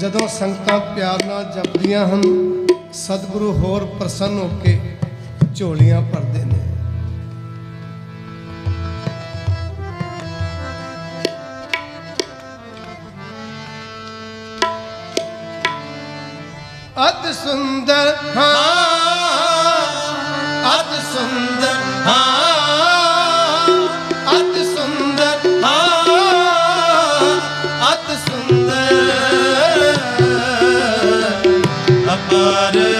ਜਦੋਂ ਸੰਗਤਾਂ ਪਿਆਰ ਨਾਲ ਜਪਦੀਆਂ ਹਨ, ਸਤਿਗੁਰੂ ਹੋਰ ਪ੍ਰਸੰਨ ਹੋ ਕੇ ਝੋਲੀਆਂ ਭਰਦੇ ਨੇ। ਅਤ ਸੁੰਦਰ, ਹਾਂ, ਅਤ ਸੁੰਦਰ da da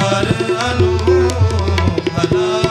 ਹਰ ਅਨੂ ਹਲਾ